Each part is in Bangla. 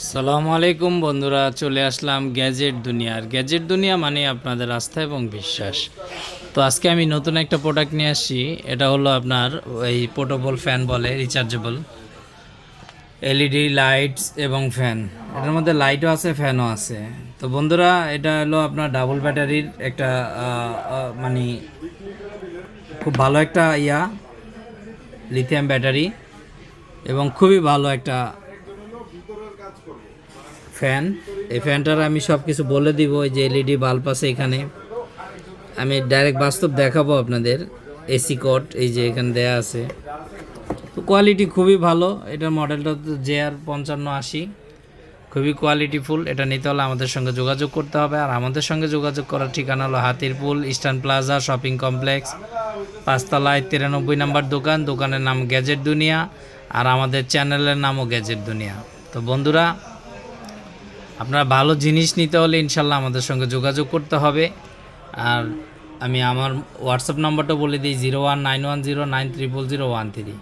সালামু আলাইকুম বন্ধুরা, চলে আসলাম গ্যাজেট দুনিয়ার গ্যাজেট দুনিয়া মানে আপনাদের আস্থা এবং বিশ্বাস। তো আজকে আমি নতুন একটা প্রোডাক্ট নিয়ে আসছি। এটা হলো আপনার এই পোর্টেবল ফ্যান বলে রিচার্জেবল এলইডি লাইটস এবং ফ্যান এটার মধ্যে লাইটও আছে ফ্যানও আছে। তো বন্ধুরা, এটা হলো আপনার ডাবল ব্যাটারির একটা মানে খুব ভালো একটা ইয়া লিথিয়াম ব্যাটারি এবং খুবই ভালো একটা ফ্যান। এই ফ্যানটার আমি সব কিছু বলে দিব যে এলইডি বাল্ব আছে এখানে। আমি ডাইরেক্ট বাস্তব দেখাবো আপনাদের এসি কোড এই যে এখানে দেয়া আছে। তো কোয়ালিটি খুবই ভালো, এটার মডেলটা তো জে আর পঞ্চান্ন আশি। খুবই কোয়ালিটিফুল এটা নিতে হলে আমাদের সঙ্গে যোগাযোগ করতে হবে। আর আমাদের সঙ্গে যোগাযোগ করার ঠিকানা হলো Hatirpool eastern plaza shopping complex পাঁচতলায় তিরানব্বই নাম্বার দোকান, দোকানের নাম গ্যাজেট দুনিয়া আর আমাদের চ্যানেলের নামও গ্যাজেট দুনিয়া তো বন্ধুরা আপনারা ভালো জিনিস নিতে হলে ইনশাল্লাহ আমাদের সঙ্গে যোগাযোগ করতে হবে। আর আমি আমার হোয়াটসঅ্যাপ নাম্বারটা বলে দিই zero one nine one zero nine triple zero one three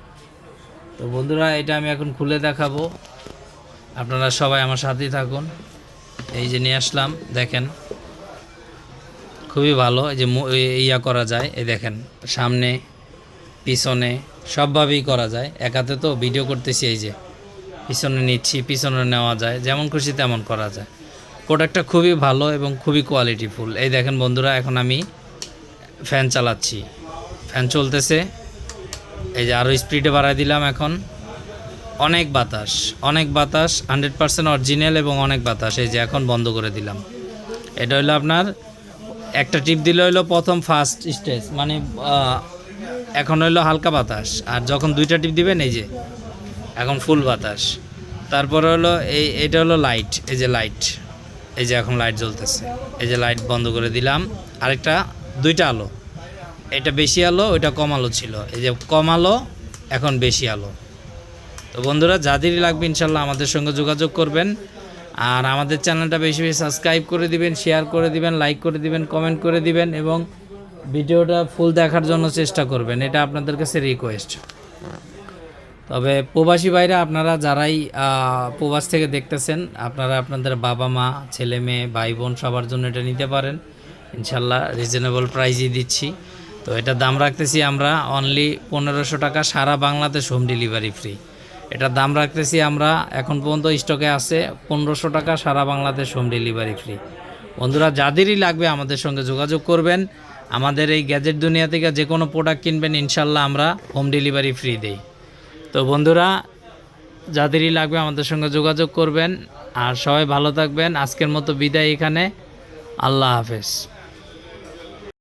তো বন্ধুরা, এটা আমি এখন খুলে দেখাবো। আপনারা সবাই আমার সাথেই থাকুন। এই যে নিয়ে আসলাম, দেখেন। খুবই ভালো, এই যে ইয়া করা যায়, এই দেখেন, সামনে, পিছনে, সবভাবেই করা যায়। একাতে তো ভিডিও করতেছি এই যে। পিছনে নিচ্ছি, পিছনে নেওয়া যায়। যেমন খুশি তেমন করা যায়। প্রোডাক্টটা খুবই ভালো এবং খুবই কোয়ালিটিফুল এই দেখেন বন্ধুরা, এখন আমি ফ্যান চালাচ্ছি। ফ্যান চলতেছে। এই যে আরও স্পিডে বাড়াই দিলাম এখন। অনেক বাতাস অনেক বাতাস হান্ড্রেড পার্সেন্ট অরিজিনাল এবং অনেক বাতাস। এই যে এখন বন্ধ করে দিলাম। এটা হলো আপনার, একটা টিপ দিলে হলো প্রথম ফার্স্ট স্টেজ মানে এখন হলো হালকা বাতাস। আর যখন দুইটা টিপ দিবেন, এই যে এখন ফুল বাতাস। তারপরে হলো এই, এটা হলো লাইট এই যে লাইট এই যে এখন লাইট জ্বলতেছে। এই যে লাইট বন্ধ করে দিলাম। আরেকটা, দুইটা আলো। এটা বেশি আলো, ওইটা কম আলো ছিল। এই যে কম আলো, এখন বেশি আলো। তো বন্ধুরা যাদেরই লাগবে ইনশাল্লাহ আমাদের সঙ্গে যোগাযোগ করবেন। আর আমাদের চ্যানেলটা বেশি বেশি সাবস্ক্রাইব করে দিবেন শেয়ার করে দিবেন লাইক করে দিবেন কমেন্ট করে দিবেন এবং ভিডিওটা ফুল দেখার জন্য চেষ্টা করবেন। এটা আপনাদের কাছে রিকোয়েস্ট তবে প্রবাসী ভাইরা আপনারা যারাই প্রবাস থেকে দেখতেছেন, আপনারা আপনাদের বাবা মা, ছেলে মেয়ে, ভাই বোন সবার জন্য এটা নিতে পারেন। ইনশাল্লাহ রিজনেবল প্রাইজই দিচ্ছি। তো এটা দাম রাখতেছি আমরা অনলি পনেরোশো টাকা, সারা বাংলাদেশ হোম ডেলিভারি ফ্রি এটার দাম রাখতেছি আমরা এখন পর্যন্ত স্টকে আছে পনেরোশো টাকা, সারা বাংলাদেশ হোম ডেলিভারি ফ্রি বন্ধুরা, যাদেরই লাগবে আমাদের সঙ্গে যোগাযোগ করবেন। আমাদের এই গ্যাজেট দুনিয়া থেকে যে কোনো প্রোডাক্ট কিনবেন, ইনশাল্লাহ আমরা হোম ডেলিভারি ফ্রি দেই। তো বন্ধুরা, যাদেরই লাগবে আমাদের সঙ্গে যোগাযোগ করবেন। আর সবাই ভালো থাকবেন। আজকের মতো বিদায় এখানে। আল্লাহ হাফেজ।